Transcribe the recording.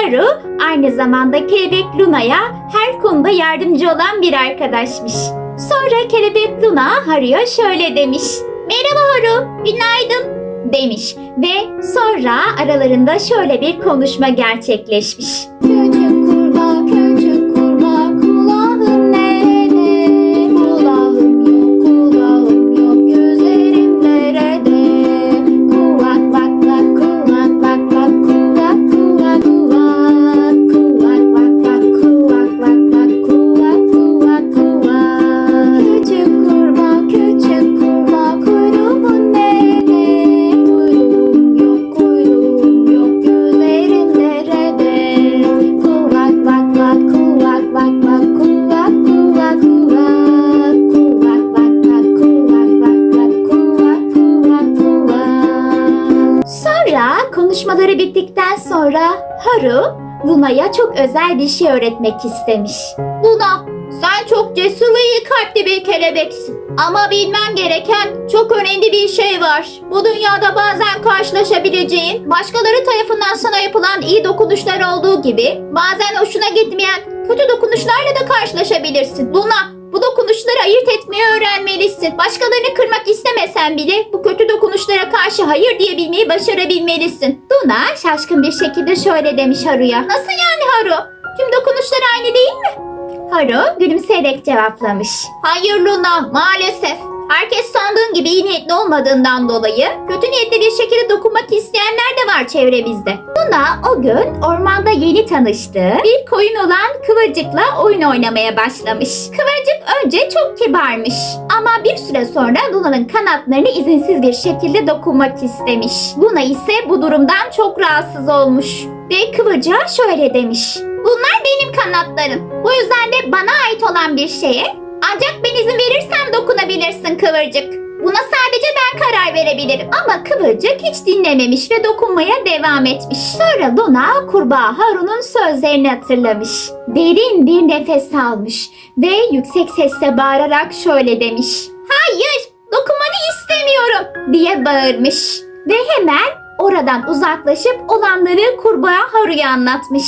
Haru aynı zamanda kelebek Luna'ya her konuda yardımcı olan bir arkadaşmış. Sonra kelebek Luna Haru'ya şöyle demiş. Merhaba Haru, günaydın demiş ve sonra aralarında şöyle bir konuşma gerçekleşmiş. Küçük Sonra konuşmaları bittikten sonra Haru Luna'ya çok özel bir şey öğretmek istemiş. Luna, sen çok cesur ve iyi kalpli bir kelebeksin. Ama bilmen gereken çok önemli bir şey var. Bu dünyada bazen karşılaşabileceğin, başkaları tarafından sana yapılan iyi dokunuşlar olduğu gibi, bazen hoşuna gitmeyen kötü dokunuşlarla da karşılaşabilirsin. Luna, bu dokunuşları ayırt etmeyi öğrenmelisin. Başkalarını kırmak istemesen bile bu kötü dokunuşlara karşı hayır diyebilmeyi başarabilmelisin. Luna şaşkın bir şekilde şöyle demiş Haru'ya. Nasıl yani Haru? Tüm dokunuşlar aynı değil mi? Haru gülümseyerek cevaplamış. Hayır Luna maalesef. Herkes sandığın gibi iyi niyetli olmadığından dolayı kötü niyetli bir şekilde dokunmak isteyenler de var çevremizde. Luna o gün ormanda yeni tanıştığı bir koyun olan Kıvırcık'la oyun oynamaya başlamış. Kıvırcık önce çok kibarmış ama bir süre sonra Luna'nın kanatlarını izinsiz bir şekilde dokunmak istemiş. Luna ise bu durumdan çok rahatsız olmuş ve Kıvırcık'a şöyle demiş. Bunlar benim kanatlarım. Bu yüzden de bana ait olan bir şeye ancak ben izin verirsem dokunabilirsin Kıvırcık. Buna sadece ben karar verebilirim. Ama Kıvırcık hiç dinlememiş ve dokunmaya devam etmiş. Sonra Luna kurbağa Harun'un sözlerini hatırlamış. Derin bir nefes almış ve yüksek sesle bağırarak şöyle demiş. Hayır dokunmanı istemiyorum diye bağırmış. Ve hemen oradan uzaklaşıp olanları kurbağa Haru'ya anlatmış.